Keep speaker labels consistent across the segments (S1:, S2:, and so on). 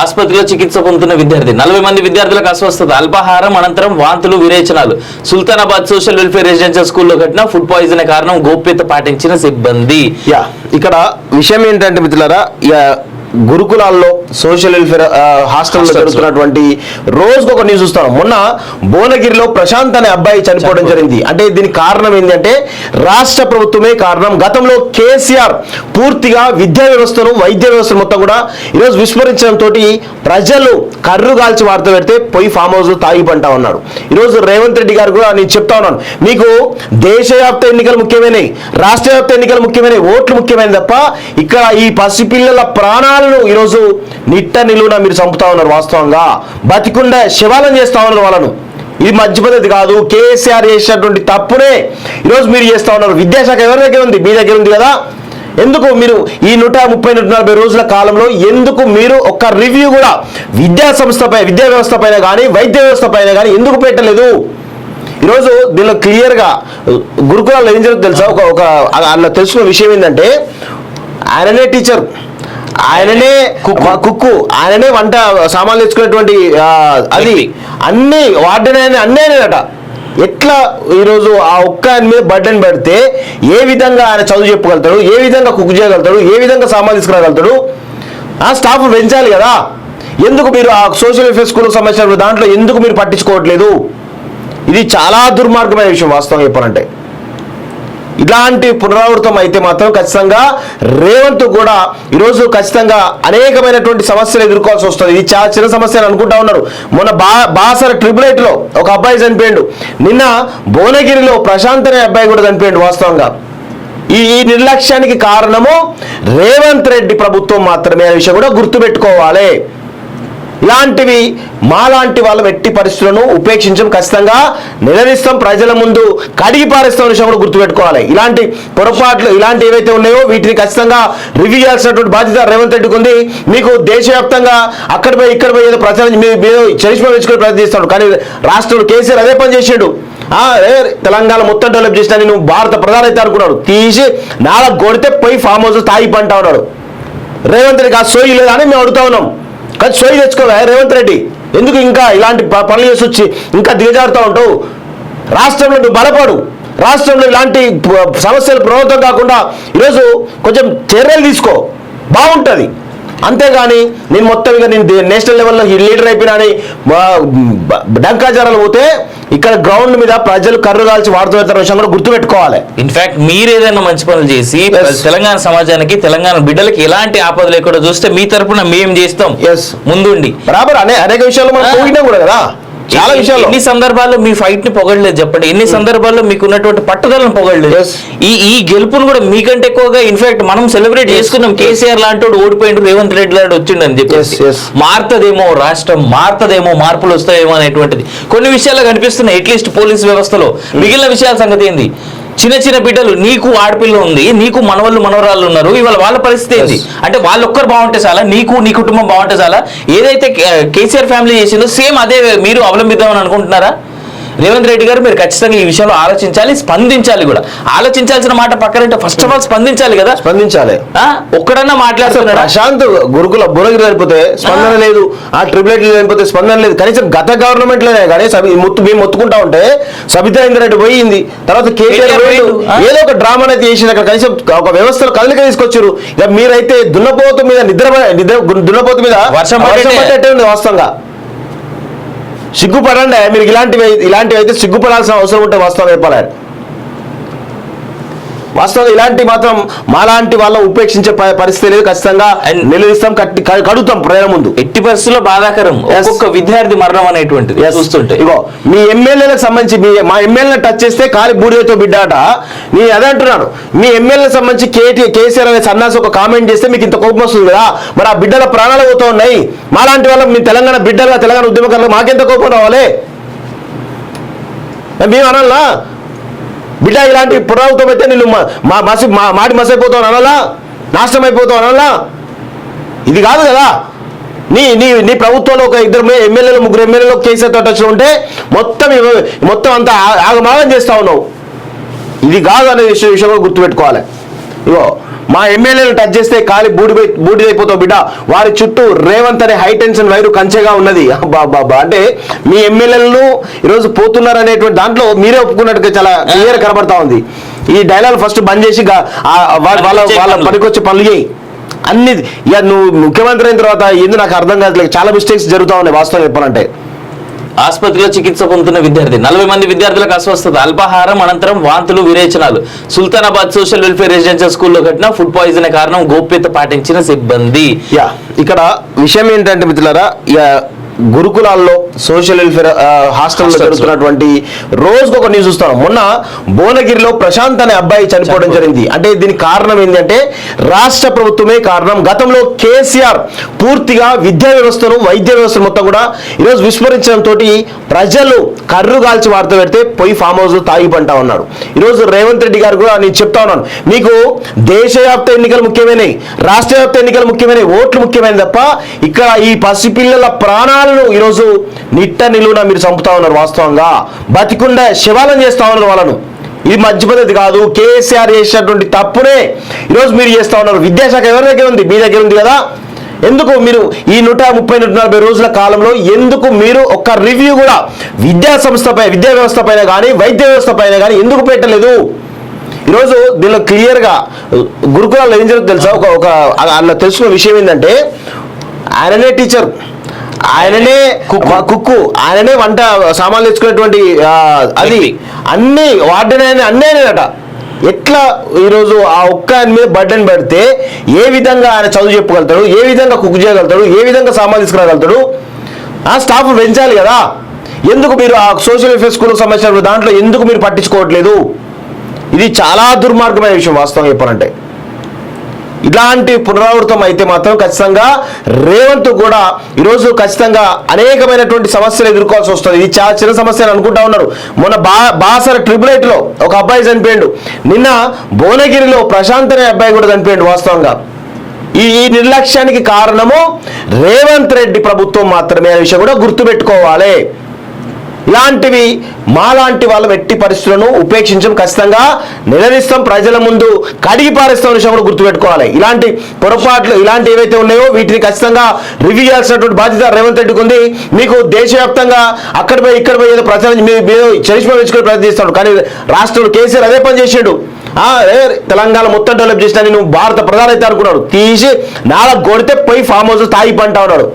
S1: ఆసుపత్రిలో చికిత్స పొందుతున్న విద్యార్థి. నలభై మంది విద్యార్థులకు అస్వస్థత అల్పాహారం అనంతరం వాంతులు విరేచనాలు. సుల్తానాబాద్ సోషల్ వెల్ఫేర్ రెసిడెన్షియల్ స్కూల్లో ఘటన ఫుడ్ పాయిజన్ కారణం గోప్యత పాటించిన సిబ్బంది.
S2: ఇక్కడ విషయం ఏంటంటే మిత్రులారా గురుకులాల్లో సోషల్ వెల్ఫేర్ హాస్టల్లో. జరుగుతున్నటువంటి రోజుకు ఒక న్యూస్ చూస్తాం మొన్న భువనగిరిలో ప్రశాంత్ అనే అబ్బాయి చనిపోవడం జరిగింది. అంటే దీనికి కారణం ఏంటంటే రాష్ట్ర ప్రభుత్వమే కారణం. గతంలో కేసీఆర్ పూర్తిగా విద్యా వ్యవస్థను వైద్య వ్యవస్థను మొత్తం కూడా ఈరోజు విస్మరించడంతో ప్రజలు కర్రు కాల్చి వార్త పెడితే పోయి ఫామ్ హౌస్ తాగి పంటా ఉన్నాడు ఈరోజు రేవంత్ రెడ్డి గారు కూడా నేను చెప్తా ఉన్నాను. మీకు దేశవ్యాప్త ఎన్నికలు ముఖ్యమైనవి రాష్ట్ర వ్యాప్త ఎన్నికలు ముఖ్యమైనవి ఓట్లు ముఖ్యమైనవి తప్ప ఇక్కడ ఈ పసిపిల్లల ప్రాణాలను ఈరోజు నిట్ట నిలువున మీరు చంపుతా ఉన్నారు వాస్తవంగా. బతికుండే శివాలను చేస్తా ఉన్నారు వాళ్ళను. ఇది మంచి పద్ధతి కాదు. కేసీఆర్ చేసినటువంటి తప్పునే ఈరోజు మీరు చేస్తా ఉన్నారు. విద్యాశాఖ ఎవరి దగ్గర ఉంది? మీ దగ్గర ఉంది కదా. ఎందుకు మీరు ఈ నూట ముప్పై నూట నలభై రోజుల కాలంలో ఎందుకు మీరు ఒక్క రివ్యూ కూడా విద్యా సంస్థపై విద్యా వ్యవస్థ పైన కానీ వైద్య వ్యవస్థ పైన కానీ ఎందుకు పెట్టలేదు? ఈరోజు దీనిలో క్లియర్గా గురుకులాల్లో ఏం జరుగుతుంది తెలుసా? ఒక ఒక అలా తెలుసుకున్న విషయం ఏంటంటే ఆయననే టీచర్ ఆయననే కుక్కు. ఆయననే వంట సామాన్లు తెచ్చుకునేటువంటి అది. అన్ని వార్డెన్ ఆయన అన్నీ ఆయనట ఎట్లా ఈరోజు ఆ ఒక్క ఆయన మీద బర్డెన్ పెడితే ఏ విధంగా ఆయన చదువు చెప్పగలుగుతాడు ఏ విధంగా కుక్ చేయగలుగుతాడు ఏ విధంగా సామాన్లు తీసుకురాగలుగుతాడు? ఆ స్టాఫ్ పెంచాలి కదా. ఎందుకు మీరు ఆ సోషల్ వెల్ఫేర్ స్కూల్కి సంబంధించిన దాంట్లో ఎందుకు మీరు పట్టించుకోవట్లేదు? ఇది చాలా దుర్మార్గమైన విషయం వాస్తవం చెప్పాలంటే. ఇలాంటి పునరావృతం అయితే మాత్రం ఖచ్చితంగా రేవంత్ కూడా ఈరోజు ఖచ్చితంగా అనేకమైనటువంటి సమస్యలు ఎదుర్కోవాల్సి వస్తుంది. ఇది చాలా చిన్న సమస్య అని అనుకుంటా ఉన్నారు మొన్న బా బాసర ట్రిపుల్ ఎయిట్లో ఒక అబ్బాయి చనిపోయాడు. నిన్న భువనగిరిలో ప్రశాంత్ అనే అబ్బాయి కూడా చనిపోయాడు వాస్తవంగా. ఈ ఈ నిర్లక్ష్యానికి కారణము రేవంత్ రెడ్డి ప్రభుత్వం మాత్రమే అనే విషయం కూడా గుర్తుపెట్టుకోవాలి. ఇలాంటివి మాలాంటి వాళ్ళం ఎట్టి పరిస్థితులను ఉపేక్షించడం ఖచ్చితంగా. నిలదీస్తాం ప్రజల ముందు కడిగి పారేస్తాం విషయం కూడా గుర్తుపెట్టుకోవాలి. ఇలాంటి పొరపాట్లు ఇలాంటి ఏవైతే ఉన్నాయో వీటిని ఖచ్చితంగా రివ్యూ చేయాల్సినటువంటి బాధ్యత రేవంత్ రెడ్డికి ఉంది. మీకు దేశవ్యాప్తంగా అక్కడ పోయి ఇక్కడ పోయి ఏదో ప్రచారం మీరు చరిష్మా ప్రయత్నిస్తాడు కానీ రాష్ట్రంలో కేసీఆర్ అదే పని చేసాడు. తెలంగాణ మొత్తం డెవలప్ చేసిన నేను భారత ప్రధాని అయితే అనుకున్నాడు. తీసి నాలుగు కొడితే పోయి ఫామ్ హౌస్ తాగి పంట ఉన్నాడు. రేవంత్ రెడ్డికి ఆ సోయి లేదా అని మేము అడుగుతా ఉన్నాం. కానీ సోయి తెచ్చుకోవా. రేవంత్ రెడ్డి ఎందుకు ఇంకా ఇలాంటి ప- పనులు చేసి వచ్చి ఇంకా దిగజారుతూ ఉంటావు? రాష్ట్రంలో నువ్వు బలపడు. రాష్ట్రంలో ఇలాంటి సమస్యలు ప్రభుత్వం కాకుండా ఈరోజు కొంచెం చర్యలు తీసుకో. బాగుంటుంది. అంతేగాని నేను మొత్తం ఇక నేను నేషనల్ లెవెల్లో లీడర్ అయిపోయినా అని బ- డంకాచారాలు పోతే ఇక్కడ గ్రౌండ్ మీద ప్రజలు కర్రు కాల్చి వాడుతూ వెళ్తున్న విషయం కూడా గుర్తుపెట్టుకోవాలి.
S1: ఇన్ఫాక్ట్ మీరు ఏదైనా మంచి పనులు చేసి. తెలంగాణ సమాజానికి తెలంగాణ బిడ్డలకి ఎలాంటి ఆపద లేకుండా చూస్తే మీ తరపున మేము చేస్తాం. ముందుండి.
S2: బరాబర్ అనే అనేక విషయాలు మనం కూడా కదా. చాలా విషయాలు.
S1: ఎన్ని సందర్భాల్లో మీ ఫైట్ని పొగడలేదు చెప్పండి. ఎన్ని సందర్భాల్లో మీకు ఉన్నటువంటి పట్టుదలను పొగడలేదు. ఈ ఈ గెలుపును కూడా మీకంటే ఎక్కువగా ఇన్ఫాక్ట్ మనం సెలబ్రేట్ చేసుకున్నాం. కేసీఆర్ లాంటి వాడు ఓడిపోయిండు రేవంత్ రెడ్డి లాంటి వచ్చిండు అని చెప్పేసి. మారుతుందేమో రాష్ట్రం మారుతుందేమో మార్పులు వస్తాయేమో అనేటువంటిది. కొన్ని విషయాలు కనిపిస్తున్నాయి అట్లీస్ట్ పోలీస్ వ్యవస్థలో. మిగిలిన విషయాల సంగతి ఏంది? చిన్న చిన్న బిడ్డలు నీకు ఆడపిల్ల ఉంది నీకు మనవళ్ళు మనవరాళ్ళు ఉన్నారు ఇవాళ వాళ్ళ పరిస్థితి ఏంది? అంటే వాళ్ళు ఒక్కరు బాగుంటే చాలా నీకు నీ కుటుంబం బాగుంటే చాలా. ఏదైతే కేసీఆర్ ఫ్యామిలీ చేసిందో సేమ్ అదే మీరు అవలంబిద్దామని అనుకుంటున్నారా? రేవంత్ రెడ్డి గారు మీరు ఖచ్చితంగా ఈ విషయంలో ఆలోచించాలి స్పందించాలి కూడా ఆలోచించాల్సిన మాట పక్కనంటే ఫస్ట్ ఆఫ్ ఆల్ స్పందించాలి కదా
S2: స్పందించాలి?
S1: ఒక్కడన్నా మాట్లాడుతున్నాడా
S2: ప్రశాంత్ గురుకుల భువనగిరి వెళ్ళిపోతే స్పందన. లేదు ఆ ట్రిపులెట్ వెళ్ళిపోతే స్పందన లేదు కనీసం గత గవర్నమెంట్లోనే కానీ మొత్తు మేము మొత్తుకుంటా ఉంటే సబితా ఇంద్రెడ్డి పోయింది తర్వాత కేటీఆర్.
S1: ఆ.
S2: ఏదో ఒక డ్రామా అనేది చేసింది అక్కడ కనీసం ఒక వ్యవస్థలో కదలిక తీసుకొచ్చారు ఇక మీరైతే దున్నపోతు మీద నిద్ర నిద్ర దున్నపోతు మీద
S1: వర్షం. పడ్డట్టే
S2: ఉంది వాస్తవంగా సిగ్గుపడండి. మీరు ఇలాంటివి ఇలాంటివి అయితే సిగ్గుపడాల్సిన అవసరం ఉంటే వాస్తవం చెప్పాలి. వాస్తవంగా ఇలాంటి మాత్రం మాలాంటి వాళ్ళ ఉపేక్షించే పరిస్థితి లేదు. ఖచ్చితంగా నిలదీస్తాం కడుగుతాం ప్రజల ముందు.
S1: ఎట్టి పరిస్థితుల్లో బాధాకరం. ఒక్కొక్క విద్యార్థి మరణం అనేటువంటిది. చూస్తుంటే.
S2: ఇగో మీ ఎమ్మెల్యేలకు సంబంధించి మీ మా ఎమ్మెల్యే టచ్ చేస్తే కాలి బూడిదతో బిడ్డాట. నేను అదే అంటున్నాను మీ ఎమ్మెల్యేలకు సంబంధించి కేటీ కేసీఆర్ అనే సన్నాసి ఒక కామెంట్ చేస్తే మీకు ఇంత కోపం వస్తుంది కదా. మరి ఆ బిడ్డల ప్రాణాలు పోతూ ఉన్నాయి. మాలాంటి వాళ్ళం మీ తెలంగాణ బిడ్డల తెలంగాణ ఉద్యమకారులు మాకెంత కోపం రావాలి? మేము అనాలా బిడ్డ ఇలాంటి పునరావృతం అయితే నేను మా- మా మసి మా మాటి మసైపోతావు అనాలా? నాశనం అయిపోతావు అనాలా? ఇది కాదు కదా. నీ నీ నీ ప్రభుత్వంలో ఒక ఇద్దరు ఎమ్మెల్యేలు ముగ్గురు ఎమ్మెల్యేలు కేసీఆర్ తోట వచ్చి ఉంటే మొత్తం మొత్తం అంతా ఆగమాగం చేస్తా ఉన్నావు. ఇది కాదు అనే విషయం విషయంలో గుర్తుపెట్టుకోవాలి. ఇగో మా ఎమ్మెల్యేలు టచ్ చేస్తే కాలి బూడిపోయి బూడిదైపోతావు బిడ్డ. వారి చుట్టూ రేవంత్ అనే హై టెన్షన్ వైరు కంచెగా ఉన్నది. బాబా అంటే మీ ఎమ్మెల్యేలను ఈరోజు పోతున్నారు అనేటువంటి దాంట్లో మీరే ఒప్పుకున్నట్టుగా చాలా క్లియర్ కనబడతా ఉంది. ఈ డైలాగ్ ఫస్ట్ బంద్ చేసి వాళ్ళ వాళ్ళ
S1: పనికొచ్చే పనులు.
S2: చేయి. అన్ని ఇక నువ్వు ముఖ్యమంత్రి అయిన తర్వాత ఏంది నాకు అర్థం కాదు చాలా మిస్టేక్స్ జరుగుతా ఉన్నాయి వాస్తవం చెప్పాలంటే.
S1: ఆసుపత్రిలో చికిత్స పొందుతున్న విద్యార్థి. నలభై మంది విద్యార్థులకు అస్వస్థత. అల్పాహారం అనంతరం వాంతులు విరేచనాలు. సుల్తానాబాద్ సోషల్ వెల్ఫేర్ రెసిడెన్షియల్ స్కూల్లో ఘటన ఫుడ్ పాయిజన్ కారణం గోప్యత పాటించిన సిబ్బంది.
S2: యా ఇక్కడ విషయం ఏంటంటే మిత్రులారా గురుకులాల్లో సోషల్ వెల్ఫేర్ హాస్టల్లో. జరుగుతున్నటువంటి రోజుకు ఒక న్యూస్ చూస్తాను మొన్న భువనగిరిలో ప్రశాంత్ అనే అబ్బాయి చనిపోవడం జరిగింది. అంటే దీనికి కారణం ఏంటంటే రాష్ట్ర ప్రభుత్వమే కారణం. గతంలో కేసీఆర్ పూర్తిగా విద్యా వ్యవస్థను వైద్య వ్యవస్థను మొత్తం కూడా ఈరోజు విస్మరించడంతో ప్రజలు కర్రు కాల్చి వార్త పెడితే పోయి ఫామ్ హౌస్ తాగి పంటా ఉన్నాడు ఈరోజు రేవంత్ రెడ్డి గారు కూడా నేను చెప్తా ఉన్నాను. మీకు దేశవ్యాప్త ఎన్నికలు ముఖ్యమైనవి రాష్ట్ర వ్యాప్త ఎన్నికలు ముఖ్యమైనవి ఓట్లు ముఖ్యమైనవి తప్ప ఇక్కడ ఈ పసిపిల్లల శవాలను ఈరోజు నిట్ట నిలువున మీరు చంపుతా ఉన్నారు వాస్తవంగా. బతికుండా శవాలను చేస్తా ఉన్నారు వాళ్ళను. ఇది మంచి పద్ధతి కాదు. కేసీఆర్ చేసినటువంటి తప్పునే ఈరోజు మీరు చేస్తా ఉన్నారు. విద్యాశాఖ ఎవరి దగ్గర ఉంది? మీ దగ్గర ఉంది కదా? ఎందుకు మీరు ఈ నూట ముప్పై నూట నలభై రోజుల కాలంలో ఎందుకు మీరు ఒక్క రివ్యూ కూడా విద్యా సంస్థపై విద్యా వ్యవస్థ పైన కానీ వైద్య వ్యవస్థ పైన కానీ ఎందుకు పెట్టలేదు? ఈరోజు దీనిలో క్లియర్గా గురుకులాల్లో ఏం జరుగుతుంది తెలుసా? ఒక ఒక అలా తెలుసుకున్న విషయం ఏంటంటే ఆయననే టీచర్ ఆయననే కుక్కు. ఆయననే వంట సామాన్లు తెచ్చుకునేటువంటి అది. అన్ని వార్డెన్ ఆయన అన్నీ ఆయనట ఎట్లా ఈరోజు ఆ ఒక్క ఆయన మీద బర్డెన్ పెడితే ఏ విధంగా ఆయన చదువు చెప్పగలుగుతాడు ఏ విధంగా కుక్ చేయగలుగుతాడు ఏ విధంగా సామాన్లు తీసుకురాగలుగుతాడు? ఆ స్టాఫ్ పెంచాలి కదా. ఎందుకు మీరు ఆ సోషల్ వెల్ఫేర్ స్కూల్కి సంబంధించిన దాంట్లో ఎందుకు మీరు పట్టించుకోవట్లేదు? ఇది చాలా దుర్మార్గమైన విషయం వాస్తవం చెప్పాలంటే. ఇలాంటి పునరావృతం అయితే మాత్రం ఖచ్చితంగా రేవంత్ కూడా ఈరోజు ఖచ్చితంగా అనేకమైనటువంటి సమస్యలు ఎదుర్కోవాల్సి వస్తుంది. ఇది చాలా చిన్న సమస్య అనుకుంటా ఉన్నారు. మొన్న బా బాసర ట్రిపుల్లో ఒక అబ్బాయి చనిపోయాడు. నిన్న భువనగిరిలో ప్రశాంత్ అనే అబ్బాయి కూడా చనిపోయాడు వాస్తవంగా. ఈ ఈ నిర్లక్ష్యానికి కారణము రేవంత్ రెడ్డి ప్రభుత్వం మాత్రమే అనే విషయం కూడా గుర్తుపెట్టుకోవాలి. ఇలాంటివి మాలాంటి వాళ్ళం ఎట్టి పరిస్థితులను ఉపేక్షించడం ఖచ్చితంగా నిలదీస్తాం. ప్రజల ముందు కడిగి పారేస్తాం విషయం కూడా గుర్తుపెట్టుకోవాలి. ఇలాంటి పొరపాట్లు ఇలాంటి ఏవైతే ఉన్నాయో వీటిని ఖచ్చితంగా రివ్యూ చేయాల్సినటువంటి బాధ్యత రేవంత్ రెడ్డికి ఉంది. మీకు దేశవ్యాప్తంగా అక్కడ పోయి ఇక్కడ పోయి ఏదో ప్రచారం మీ- మీరు ప్రయత్నం చేస్తాడు. కానీ రాష్ట్రంలో కేసీఆర్ అదే పని చేశాడు తెలంగాణ మొత్తం డెవలప్ చేసినా నేను భారత ప్రధాని అయితే అనుకున్నాడు. తీసి నాలుగు కొడితే పోయి ఫామ్ హౌస్ తాగి పంటా ఉన్నాడు.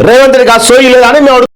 S2: రేవంత్ రెడ్డికి ఆ సోయి లేదని మేము